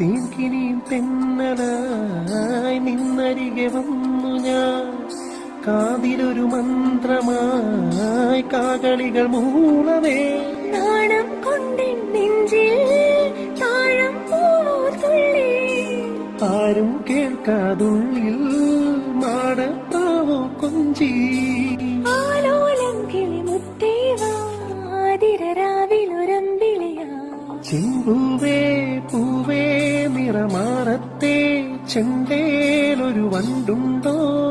തീർക്കിനിയും തെന്നലായി നിന്നരികെ വന്നു ഞാൻ. കാതിലൊരു മന്ത്രമായി കാകളികൾ മൂളവേ. നാണം കൊണ്ടിൻ നെഞ്ചിൽ താഴം തുള്ളി. ആരും കേൾക്കാതുള്ളിൽ മാടത്താവോ കൊഞ്ചി. ചെമ്പൂവേ പൂവേ നിറമാറത്തെ ചെണ്ടേലൊരു വണ്ടുണ്ടോ?